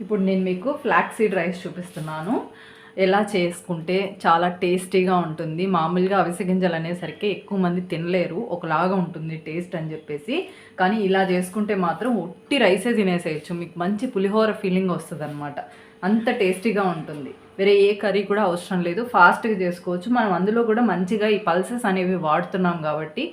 ఇప్పుడు నేను మీకు ఫ్లాక్ సీడ్ రైస్ చూపిస్తున్నాను. ఎలా చేసుకుంటే చాలా టేస్టీగా ఉంటుంది. మామూలుగా అవిసె గింజలు అనేసరికి ఎక్కువ మంది తినలేరు. ఒకలాగా ఉంటుంది టేస్ట్ అని చెప్పేసి. కానీ ఇలా చేసుకుంటే మాత్రం ఒట్టి రైసే తినేసేయచ్చు. మీకు మంచి పులిహోర ఫీలింగ్ వస్తుంది అంత టేస్టీగా ఉంటుంది. వేరే ఏ కర్రీ కూడా అవసరం లేదు. ఫాస్ట్గా చేసుకోవచ్చు. మనం అందులో కూడా మంచిగా ఈ పల్సెస్ అనేవి వాడుతున్నాం కాబట్టి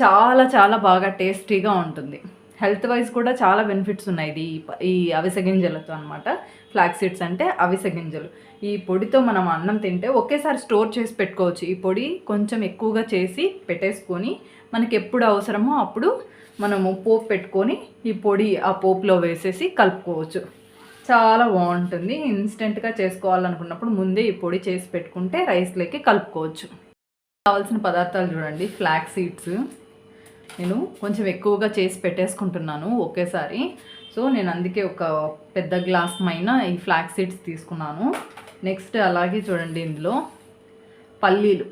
చాలా చాలా బాగా టేస్టీగా ఉంటుంది. హెల్త్ వైజ్ కూడా చాలా బెనిఫిట్స్ ఉన్నాయి. ఇది ఈ ఈ అవిసె గింజలతో అనమాట ఫ్లాక్ సీడ్స్ అంటే అవిసె గింజలు. ఈ పొడితో మనం అన్నం తింటే ఒకేసారి స్టోర్ చేసి పెట్టుకోవచ్చు. ఈ పొడి కొంచెం ఎక్కువగా చేసి పెట్టేసుకొని మనకి ఎప్పుడు అవసరమో అప్పుడు మనము పోపు పెట్టుకొని ఈ పొడి ఆ పోపులో వేసేసి కలుపుకోవచ్చు. చాలా బాగుంటుంది. ఇన్స్టెంట్గా చేసుకోవాలనుకున్నప్పుడు ముందే ఈ పొడి చేసి పెట్టుకుంటే రైస్లోకి కలుపుకోవచ్చు. కావాల్సిన పదార్థాలు చూడండి. ఫ్లాక్ సీడ్స్ నేను కొంచెం ఎక్కువగా చేసి పెట్టేసుకుంటున్నాను ఒకేసారి. సో నేను అందుకే ఒక పెద్ద గ్లాస్ పైన ఈ ఫ్లాక్ సీడ్స్ తీసుకున్నాను. నెక్స్ట్ అలాగే చూడండి ఇందులో పల్లీలు.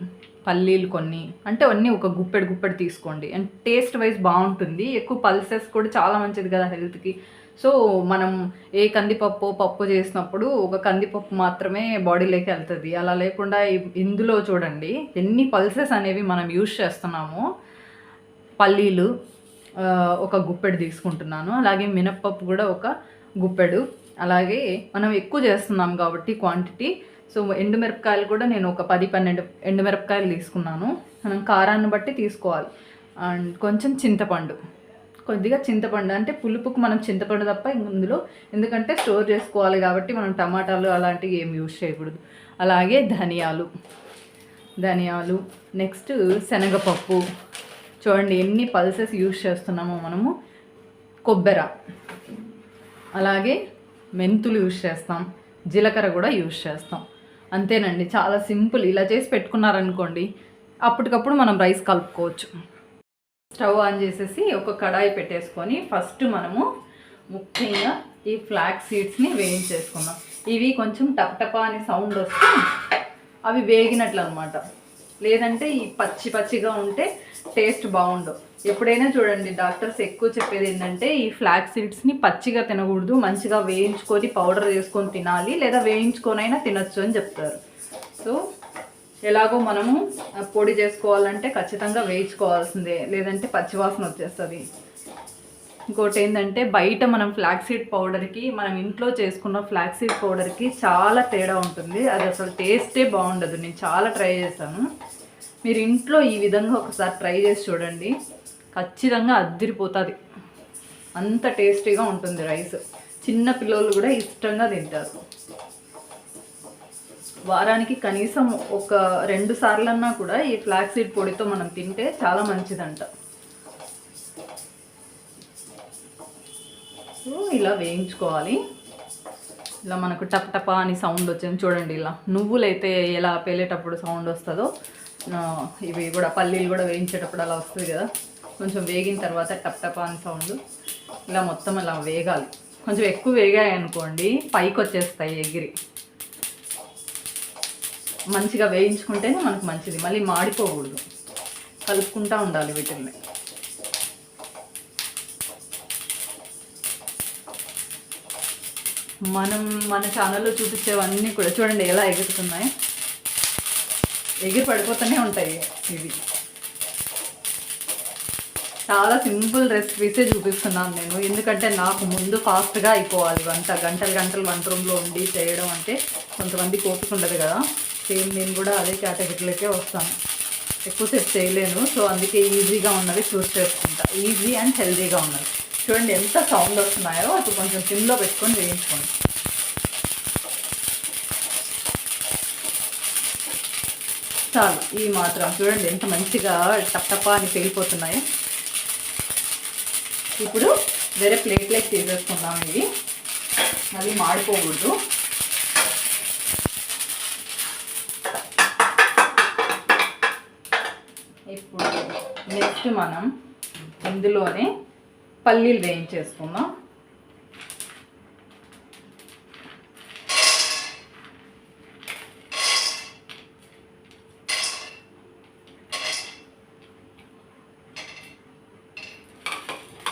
పల్లీలు కొన్ని. అంటే అన్నీ ఒక గుప్పెడు గుప్పెడు తీసుకోండి. అండ్ టేస్ట్ వైజ్ బాగుంటుంది. ఎక్కువ పల్సెస్ కూడా చాలా మంచిది కదా హెల్త్కి సో మనం ఏ కందిపప్పు పప్పు చేసినప్పుడు ఒక కందిపప్పు మాత్రమే బాడీలోకి వెళ్తుంది. అలా లేకుండా ఇందులో చూడండి ఎన్ని పల్సెస్ అనేవి మనం యూజ్ చేస్తున్నామో పల్లీలు ఒక గుప్పెడు తీసుకుంటున్నాను. అలాగే మినప్పప్పు కూడా ఒక గుప్పెడు. అలాగే మనం ఎక్కువ చేస్తున్నాం కాబట్టి క్వాంటిటీ. సో ఎండుమిరపకాయలు కూడా నేను ఒక పది పన్నెండు ఎండుమిరపకాయలు తీసుకున్నాను. మనం కారాన్ని బట్టి తీసుకోవాలి. అండ్ కొంచెం చింతపండు. కొద్దిగా చింతపండు అంటే పులుపుకు మనం చింతపండు తప్ప ఇందులో ఎందుకంటే స్టోర్ చేసుకోవాలి కాబట్టి మనం టమాటాలు అలాంటివి ఏమి యూజ్ చేయకూడదు. అలాగే ధనియాలు. ధనియాలు నెక్స్ట్ శనగపప్పు. చూడండి ఎన్ని పల్సెస్ యూజ్ చేస్తున్నామో మనము. కొబ్బెర. అలాగే మెంతులు యూజ్ చేస్తాం. జీలకర్ర కూడా యూజ్ చేస్తాం. అంతేనండి చాలా సింపుల్. ఇలా చేసి పెట్టుకున్నారనుకోండి అప్పటికప్పుడు మనం రైస్ కలుపుకోవచ్చు. స్టవ్ ఆన్ చేసేసి ఒక కడాయి పెట్టేసుకొని ఫస్ట్ మనము ముఖ్యంగా ఈ ఫ్లాక్ సీడ్స్ని వేయించేసుకుందాం. ఇవి కొంచెం టప్ అనే సౌండ్ వస్తే అవి వేగినట్లు అనమాట లేదంటే ఈ పచ్చి పచ్చిగా ఉంటే టేస్ట్ బాగుండవు. ఎప్పుడైనా చూడండి డాక్టర్స్ ఎక్కువ చెప్పేది ఏంటంటే ఈ ఫ్లాక్ సీడ్స్ని పచ్చిగా తినకూడదు మంచిగా వేయించుకొని పౌడర్ చేసుకొని తినాలి లేదా వేయించుకొనైనా తినొచ్చు అని చెప్తారు. సో ఎలాగో మనము పొడి చేసుకోవాలంటే ఖచ్చితంగా వేయించుకోవాల్సిందే. లేదంటే పచ్చివాసన వచ్చేస్తుంది. ఇంకోటి ఏంటంటే బయట మనం ఫ్లాక్సీడ్ పౌడర్కి మనం ఇంట్లో చేసుకున్న ఫ్లాక్సీడ్ పౌడర్కి చాలా తేడా ఉంటుంది. అది అసలు టేస్టే బాగుండదు. నేను చాలా ట్రై చేశాను. మీరు ఇంట్లో ఈ విధంగా ఒకసారి ట్రై చేసి చూడండి. ఖచ్చితంగా అద్దిరిపోతుంది. అంత టేస్టీగా ఉంటుంది రైస్. చిన్న పిల్లలు కూడా ఇష్టంగా తింటారు. వారానికి కనీసం ఒక రెండు సార్లన్నా కూడా ఈ ఫ్లాక్ సీడ్ పొడితో మనం తింటే చాలా మంచిదంట. సో ఇలా వేయించుకోవాలి. ఇలా మనకు టప్ టపా అని సౌండ్ వచ్చింది చూడండి ఇలా. నువ్వులైతే ఎలా పేలేటప్పుడు సౌండ్ వస్తుందో ఇవి కూడా పల్లీలు కూడా వేయించేటప్పుడు అలా వస్తుంది కదా. కొంచెం వేగిన తర్వాత టప్ అని సౌండ్ ఇలా మొత్తం అలా వేగాలి. కొంచెం ఎక్కువ వేగాయి అనుకోండి పైకి వచ్చేస్తాయి ఎగిరి. మంచిగా వేయించుకుంటేనే మనకు మంచిది. మళ్ళీ మాడిపోకూడదు. కలుపుకుంటూ ఉండాలి వీటిని మనం మన ఛానల్లో చూపించేవన్నీ కూడా చూడండి ఎలా ఎగురుతున్నాయి. ఎగిరి పడిపోతూనే ఉంటాయి ఇవి. చాలా సింపుల్ రెసిపీసే చూపిస్తున్నాను నేను. ఎందుకంటే నాకు ముందు ఫాస్ట్గా అయిపోవాలి వంట. గంటలు గంటలు వంట రూమ్లో ఉండి చేయడం అంటే కొంతమంది ఓపిక ఉండదు కదా. సేమ్ నేను కూడా అదే కేటగిరీలోకే వస్తాను. ఎక్కువసేపు చేయలేను. సో అందుకే ఈజీగా ఉన్నవి చూస్ చేసుకుంటా. ఈజీ అండ్ హెల్తీగా ఉన్నవి. చూడండి ఎంత సౌండ్ వస్తున్నాయో అటు కొంచెం సిమ్లో పెట్టుకొని వేయించుకోండి. చాలు ఈ మాత్రం చూడండి ఎంత మంచిగా టప్పటప్పా అని పేలిపోతున్నాయి. ఇప్పుడు వేరే ప్లేట్లోకి తీసేసుకుందాం ఇవి. మళ్ళీ మాడిపోకూడదు. ఫస్ట్ మనం ఇందులోనే పల్లీలు వేయించేసుకుందాం.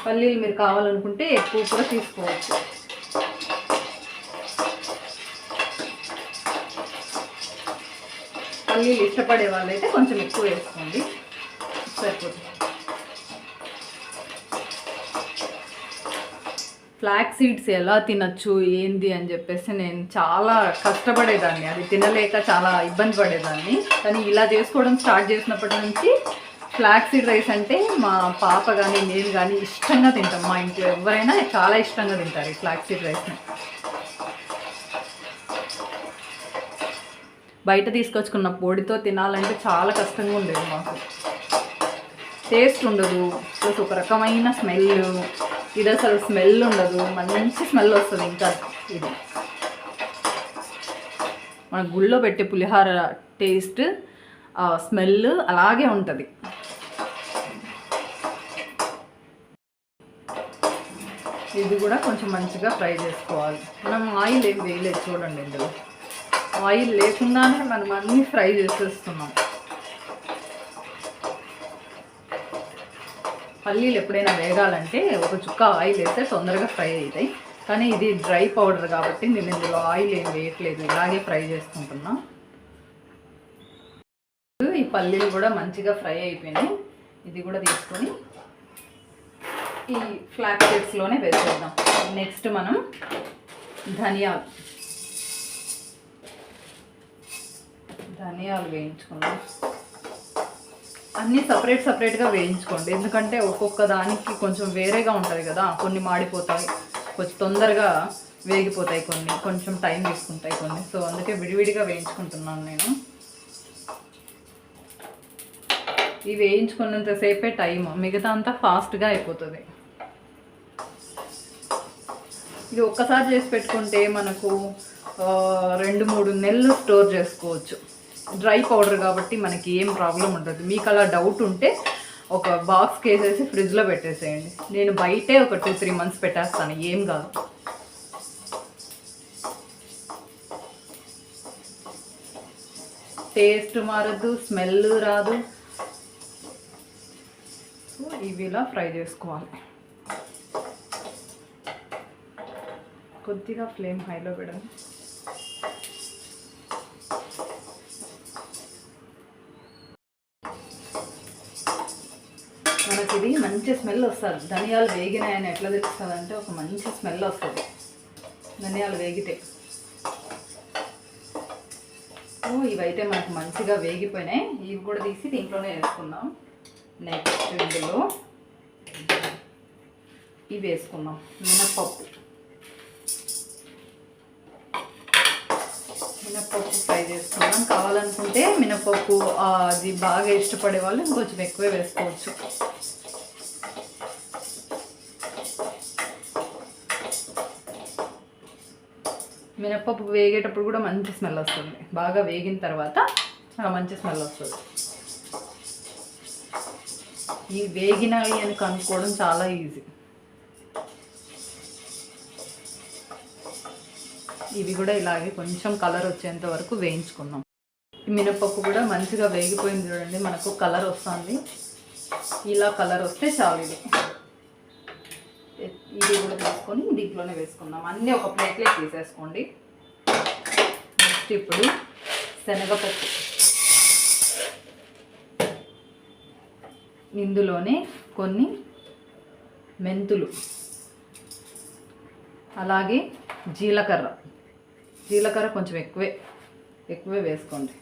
పల్లీలు మీరు కావాలనుకుంటే ఎక్కువ కూడా తీసుకోవచ్చు. పల్లీలు ఇష్టపడే వాళ్ళైతే కొంచెం ఎక్కువ వేసుకోండి. సరిపోతుంది. ఫ్లాక్ సీడ్స్ ఎలా తినచ్చు ఏంది అని చెప్పేసి నేను చాలా కష్టపడేదాన్ని. అది తినలేక చాలా ఇబ్బంది పడేదాన్ని. కానీ ఇలా చేసుకోవడం స్టార్ట్ చేసినప్పటి నుంచి ఫ్లాక్ సీడ్ రైస్ అంటే మా పాప కానీ నేను కానీ ఇష్టంగా తింటాం. మా ఇంట్లో ఎవరైనా చాలా ఇష్టంగా తింటారు ఈ ఫ్లాక్ సీడ్ రైస్ని బయట తీసుకొచ్చుకున్న పొడితో తినాలంటే చాలా కష్టంగా ఉండేది మాకు. టేస్ట్ ఉండదు. ప్లస్ ఒక రకమైన స్మెల్. ఇది అసలు స్మెల్ ఉండదు. మంచి స్మెల్ వస్తుంది ఇంకా ఇది. మన గుళ్ళో పెట్టే పులిహార టేస్ట్ స్మెల్ అలాగే ఉంటుంది. ఇది కూడా కొంచెం మంచిగా ఫ్రై చేసుకోవాలి. మనం ఆయిల్ ఏం వేయలేదు చూడండి ఇందులో. ఆయిల్ లేకుండానే మనం అన్నీ ఫ్రై చేసేస్తున్నాం. పల్లీలు ఎప్పుడైనా వేగాలంటే ఒక చుక్క ఆయిల్ వేస్తే తొందరగా ఫ్రై అవుతాయి. కానీ ఇది డ్రై పౌడర్ కాబట్టి నేను ఇందులో ఆయిల్ ఏం వేయట్లేదు ఇలాగే ఫ్రై చేసుకుంటున్నా. ఈ పల్లీలు కూడా మంచిగా ఫ్రై అయిపోయినాయి. ఇది కూడా తీసుకొని ఈ ఫ్లాక్ సీడ్స్లోనే వేసేద్దాం. నెక్స్ట్ మనం ధనియాలు. ధనియాలు వేయించుకుందాం. అన్నీ సపరేట్ సపరేట్గా వేయించుకోండి. ఎందుకంటే ఒక్కొక్క దానికి కొంచెం వేరేగా ఉంటుంది కదా. కొన్ని మాడిపోతాయి కొంచెం తొందరగా వేగిపోతాయి కొన్ని. కొంచెం టైం తీసుకుంటాయి కొన్ని. సో అందుకే విడివిడిగా వేయించుకుంటున్నాను నేను. ఇవి వేయించుకున్నంతసేపే టైం మిగతా అంతా ఫాస్ట్గా అయిపోతుంది. ఇది ఒక్కసారి చేసి పెట్టుకుంటే మనకు రెండు మూడు నెలలు స్టోర్ చేసుకోవచ్చు. డ్రై పౌడర్ కాబట్టి మనకి ఏం ప్రాబ్లం ఉండదు. మీకు అలా డౌట్ ఉంటే ఒక బాక్స్ వేసేసి ఫ్రిడ్జ్లో పెట్టేసేయండి. నేను బయటే ఒక టూ త్రీ మంత్స్ పెట్టేస్తాను. ఏం కాదు. టేస్ట్ మారదు స్మెల్ రాదు. సో ఇవి ఇలా ఫ్రై చేసుకోవాలి. కొద్దిగా ఫ్లేమ్ హైలో పెడండి మంచి స్మెల్ వస్తుంది. ధనియాలు వేగినాయని ఎట్లా తెలుస్తుంది అంటే ఒక మంచి స్మెల్ వస్తుంది. ధనియాలు వేగితే. ఇవైతే మనకు మంచిగా వేగిపోయినాయి. ఇవి కూడా తీసి దీంట్లోనే వేసుకుందాం. నెక్స్ట్ ఇందులో ఇవి వేసుకుందాం. మినప్పప్పు. మినప్పప్పు ఫ్రై చేసుకుందాం. కావాలనుకుంటే మినప్పప్పు అది బాగా ఇష్టపడే వాళ్ళు ఇంకొంచెం ఎక్కువే వేసుకోవచ్చు. మినప్పప్పు వేగేటప్పుడు కూడా మంచి స్మెల్ వస్తుంది. బాగా వేగిన తర్వాత చాలా మంచి స్మెల్ వస్తుంది. ఈ వేగినాయి అని కనుక్కోవడం చాలా ఈజీ. ఇవి కూడా ఇలాగే కొంచెం కలర్ వచ్చేంత వరకు వేయించుకున్నాం ఈ మినపప్పు కూడా మంచిగా వేగిపోయింది చూడండి మనకు కలర్ వస్తుంది. ఇలా కలర్ వస్తే చాలు ఇది. ఇది కూడా తీసుకొని దీంట్లోనే వేసుకుందాం. అన్నీ ఒక ప్లేట్లే తీసేసుకోండి. నెక్స్ట్ ఇప్పుడు శనగపప్పు. ఇందులోనే కొన్ని మెంతులు. అలాగే జీలకర్ర. జీలకర్ర కొంచెం ఎక్కువే ఎక్కువే వేసుకోండి.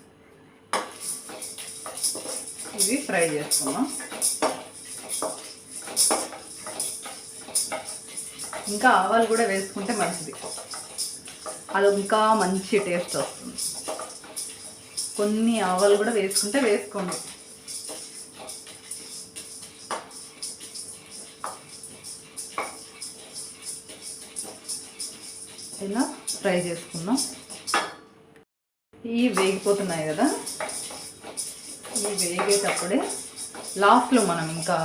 ఇవి ఫ్రై చేసుకుందాం. ఇంకా ఆవాలు కూడా వేసుకుంటే మంచిది. అది ఇంకా మంచి టేస్ట్ వస్తుంది. కొన్ని ఆవాలు కూడా వేసుకుంటే వేసుకోండి. ఇలా ఫ్రై చేసుకుందాం. ఇవి వేగిపోతున్నాయి కదా? ఇవి వేగేటప్పుడే లాస్ట్లో మనం ఇంకా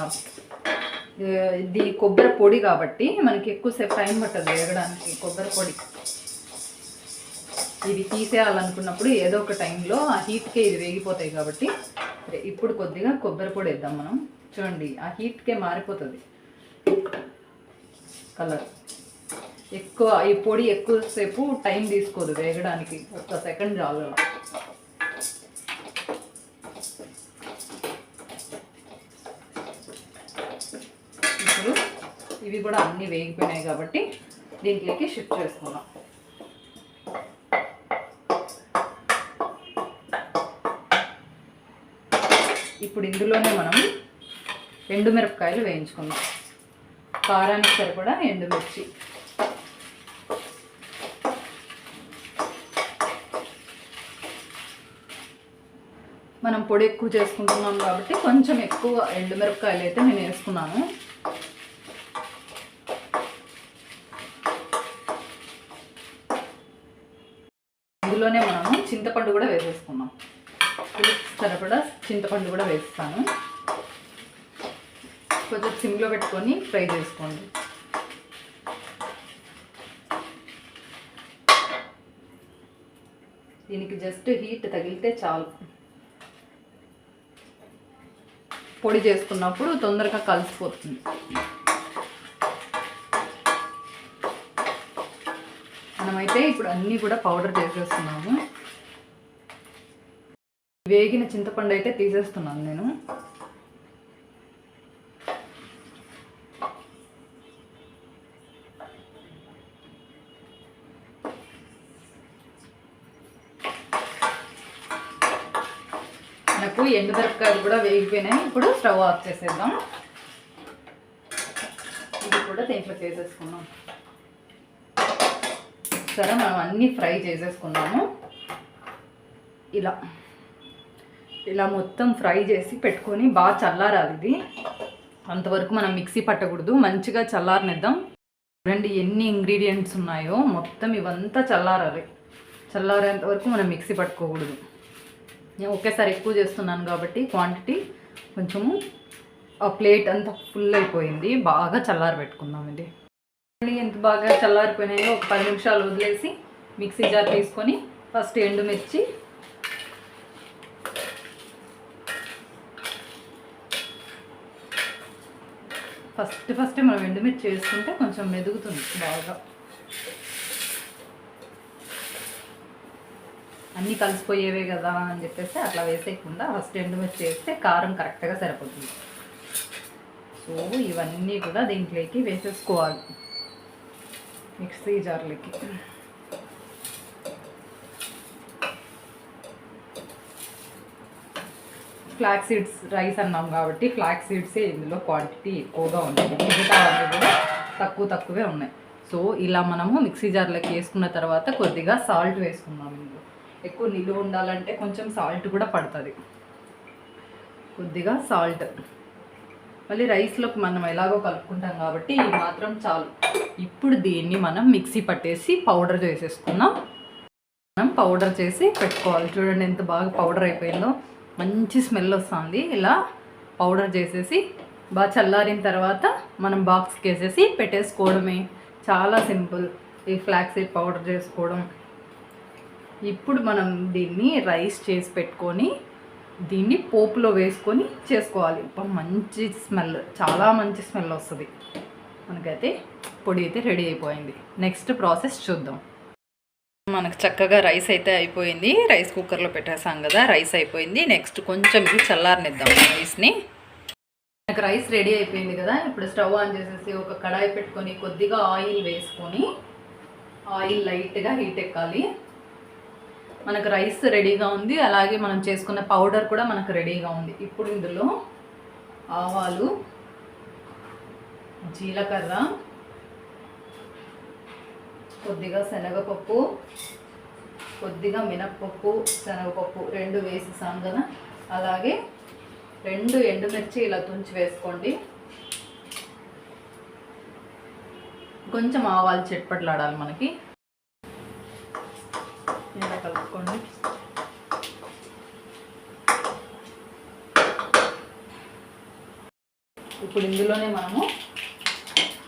ఇది కొబ్బరి పొడి కాబట్టి మనకి ఎక్కువసేపు టైం పట్టదు వేగడానికి కొబ్బరి పొడి. ఇది తీసేయాలనుకున్నప్పుడు ఏదో ఒక టైంలో ఆ హీట్కే ఇది వేగిపోతాయి కాబట్టి ఇప్పుడు కొద్దిగా కొబ్బరి పొడి వేద్దాం మనం. చూడండి ఆ హీట్కే మారిపోతుంది కలర్. ఎక్కువ ఈ పొడి ఎక్కువసేపు టైం తీసుకోదు వేగడానికి. ఒక్క సెకండ్ చాలు ఇప్పుడు ఇవి కూడా అన్నీ వేగిపోయినాయి కాబట్టి దీంట్లోకి షిఫ్ట్ చేసుకున్నాం ఇప్పుడు ఇందులోనే మనం ఎండుమిరపకాయలు వేయించుకుందాం. కారానికి సరిపడా ఎండుమిర్చి. మనం పొడి ఎక్కువ చేసుకుంటున్నాం కాబట్టి కొంచెం ఎక్కువ ఎండుమిరపకాయలు అయితే నేను వేసుకున్నాను. ఇందులోనే మనము చింతపండు కూడా వేసేసుకున్నాం సరిపడా చింతపండు కూడా వేస్తాను. కొంచెం సిమ్లో పెట్టుకొని ఫ్రై చేసుకోండి. దీనికి జస్ట్ హీట్ తగిలితే చాలు. పొడి చేసుకున్నప్పుడు తొందరగా కలిసిపోతుంది. మనమైతే ఇప్పుడు అన్నీ కూడా పౌడర్ చేసేస్తున్నాము. వేగిన చింతపండు అయితే తీసేస్తున్నాను నేను. మనకు ఎండుమిరపకాయలు కూడా వేగిపోయినాయి. ఇప్పుడు స్టవ్ ఆఫ్ చేసేద్దాం. ఇది కూడా దీంట్లో చేసేసుకున్నాం సరే మనం అన్నీ ఫ్రై చేసేసుకున్నాము ఇలా. ఇలా మొత్తం ఫ్రై చేసి పెట్టుకొని బాగా చల్లారాలి ఇది. అంతవరకు మనం మిక్సీ పట్టకూడదు. మంచిగా చల్లారనిద్దాం. చూడండి ఎన్ని ఇంగ్రీడియంట్స్ ఉన్నాయో. మొత్తం ఇవంతా చల్లారాలి. చల్లారేంత వరకు మనం మిక్సీ పట్టుకోకూడదు. నేను ఒకేసారి ఎక్కువ చేస్తున్నాను కాబట్టి క్వాంటిటీ కొంచెము ఆ ప్లేట్ అంతా ఫుల్ అయిపోయింది. బాగా చల్లారి పెట్టుకుందాం ఇది. ఎంత బాగా చల్లారిపోయినాయో. ఒక పది నిమిషాలు వదిలేసి మిక్సీ జార్ తీసుకొని ఫస్ట్ ఎండుమిర్చి ఫస్ట్ ఫస్ట్ మనం ఎండుమిర్చి వేసుకుంటే కొంచెం మెదుగుతుంది బాగా. అన్నీ కలిసిపోయేవే కదా అని చెప్పేసి అట్లా వేసేయకుండా ఫస్ట్ ఎండుమిర్చి వేస్తే కారం కరెక్ట్గా సరిపోతుంది. సో ఇవన్నీ కూడా దీంట్లోకి వేసేసుకోవాలి. మిక్సీ జార్లకి. ఫ్లాక్ సీడ్స్ రైస్ అన్నాం కాబట్టి ఫ్లాక్ సీడ్సే ఇందులో క్వాంటిటీ ఎక్కువగా ఉంటుంది మిగతా అన్నీ కూడా తక్కువ తక్కువే ఉన్నాయి. సో ఇలా మనము మిక్సీ జార్లోకి వేసుకున్న తర్వాత కొద్దిగా సాల్ట్ వేసుకున్నాం ఇందులో. ఎక్కువ నిలువ ఉండాలంటే కొంచెం సాల్ట్ కూడా పడుతుంది. కొద్దిగా సాల్ట్ మళ్ళీ రైస్లోకి మనం ఎలాగో కలుపుకుంటాం కాబట్టి ఇది మాత్రం చాలు. ఇప్పుడు దీన్ని మనం మిక్సీ పట్టేసి పౌడర్ చేసేసుకుందాం. మనం పౌడర్ చేసి పెట్టుకోవాలి. చూడండి ఎంత బాగా పౌడర్ అయిపోయిందో. మంచి స్మెల్ వస్తుంది. ఇలా పౌడర్ చేసేసి బాగా చల్లారిన తర్వాత మనం బాక్స్కి వేసేసి పెట్టేసుకోవడమే. చాలా సింపుల్ ఈ ఫ్లాక్స్ పౌడర్ చేసుకోవడం. ఇప్పుడు మనం దీన్ని రైస్ చేసి పెట్టుకొని దీన్ని పోపులో వేసుకొని చేసుకోవాలి. మంచి స్మెల్ చాలా మంచి స్మెల్ వస్తుంది. మనకైతే పొడి అయితే రెడీ అయిపోయింది. నెక్స్ట్ ప్రాసెస్ చూద్దాం. మనకు చక్కగా రైస్ అయితే అయిపోయింది. రైస్ కుక్కర్లో పెట్టేసాం కదా రైస్ అయిపోయింది. నెక్స్ట్ కొంచెం చల్లారనిద్దాం రైస్ని. మనకు రైస్ రెడీ అయిపోయింది కదా ఇప్పుడు స్టవ్ ఆన్ చేసేసి ఒక కడాయి పెట్టుకొని కొద్దిగా ఆయిల్ వేసుకొని ఆయిల్ లైట్గా హీట్ ఎక్కాలి. మనకు రైస్ రెడీగా ఉంది. అలాగే మనం చేసుకున్న పౌడర్ కూడా మనకు రెడీగా ఉంది. ఇప్పుడు ఇందులో ఆవాలు జీలకర్ర కొద్దిగా శనగపప్పు కొద్దిగా మినప్పప్పు శనగపప్పు రెండు వేసేసాం కదా. అలాగే రెండు ఎండుమిర్చి ఇలా తుంచి వేసుకోండి. కొంచెం ఆవాలు చెట్పట్లాడాలి మనకి. ఇలా కలుపుకోండి. ఇప్పుడు ఇందులోనే మనము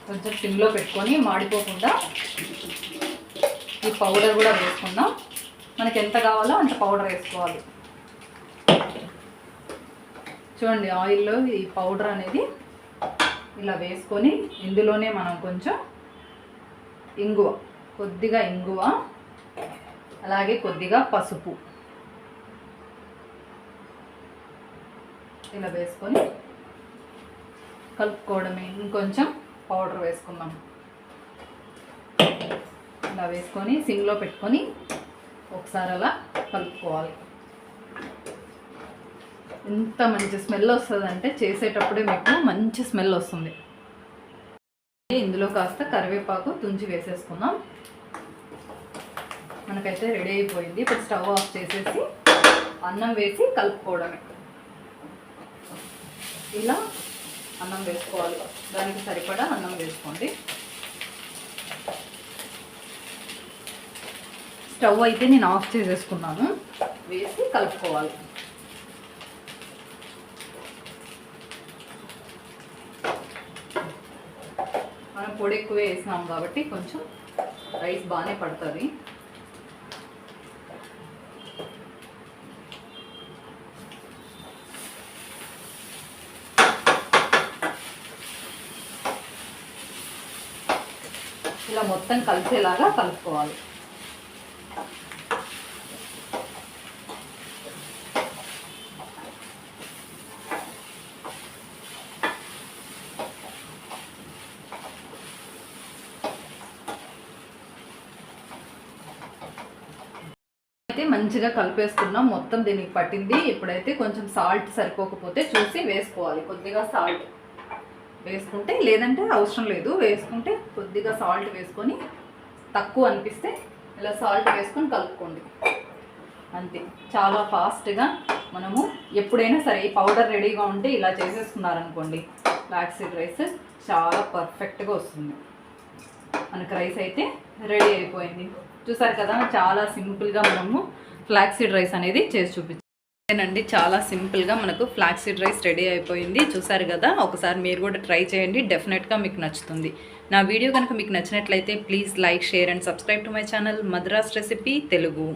కొంచెం సిమ్లో పెట్టుకొని మాడిపోకుండా ఈ పౌడర్ కూడా వేసుకుందాం. మనకి ఎంత కావాలో అంత పౌడర్ వేసుకోవాలి. చూడండి ఆయిల్లో ఈ పౌడర్ అనేది ఇలా వేసుకొని ఇందులోనే మనం కొంచెం ఇంగువ కొద్దిగా ఇంగువ అలాగే కొద్దిగా పసుపు ఇలా వేసుకొని కలుపుకోవడమే. ఇంకొంచెం పౌడర్ వేసుకుందాం. ఇలా వేసుకొని సిమ్లో పెట్టుకొని ఒకసారి అలా కలుపుకోవాలి. ఎంత మంచి స్మెల్ వస్తుందంటే చేసేటప్పుడే మీకు మంచి స్మెల్ వస్తుంది. ఇందులో కాస్త కరివేపాకు తుంచి వేసేసుకుందాం. మనకైతే రెడీ అయిపోయింది. ఇప్పుడు స్టవ్ ఆఫ్ చేసేసి అన్నం వేసి కలుపుకోవడమే. ఇలా అన్నం వేసుకోవాలి. దానికి సరిపడా అన్నం వేసుకోండి. స్టవ్ అయితే నేను ఆఫ్ చేసేసుకున్నాను. వేసి కలుపుకోవాలి. మనం పొడి ఎక్కువ వేసినాం కాబట్టి కొంచెం రైస్ బాగానే పడుతుంది. ఇలా మొత్తం కలిసేలాగా కలుపుకోవాలి. అయితే మంచిగా కలిపేసుకున్నాం మొత్తం దీనికి పట్టింది. ఇప్పుడైతే కొంచెం సాల్ట్ సరిపోకపోతే చూసి వేసుకోవాలి. కొద్దిగా సాల్ట్ వేసుకుంటే లేదంటే అవసరం లేదు. వేసుకుంటే కొద్దిగా సాల్ట్ వేసుకొని తక్కువ అనిపిస్తే ఇలా సాల్ట్ వేసుకొని కలుపుకోండి. అంతే. చాలా ఫాస్ట్గా మనము ఎప్పుడైనా సరే ఈ పౌడర్ రెడీగా ఉంటే ఇలా చేసేసుకున్నారనుకోండి ఫ్లాక్సీడ్ రైస్ చాలా పర్ఫెక్ట్గా వస్తుంది. మనకు రైస్ అయితే రెడీ అయిపోయింది. చూసారు కదా చాలా సింపుల్గా మనము ఫ్లాక్సీడ్ రైస్ అనేది చేసి చూపించానండి. చాలా సింపుల్గా మనకు ఫ్లాక్సీడ్ రైస్ రెడీ అయిపోయింది. చూసారు కదా ఒకసారి మీరు కూడా ట్రై చేయండి. డెఫినెట్గా మీకు నచ్చుతుంది. నా వీడియో కనుక మీకు నచ్చినట్లయితే please like share and subscribe to my channel Madras recipe Telugu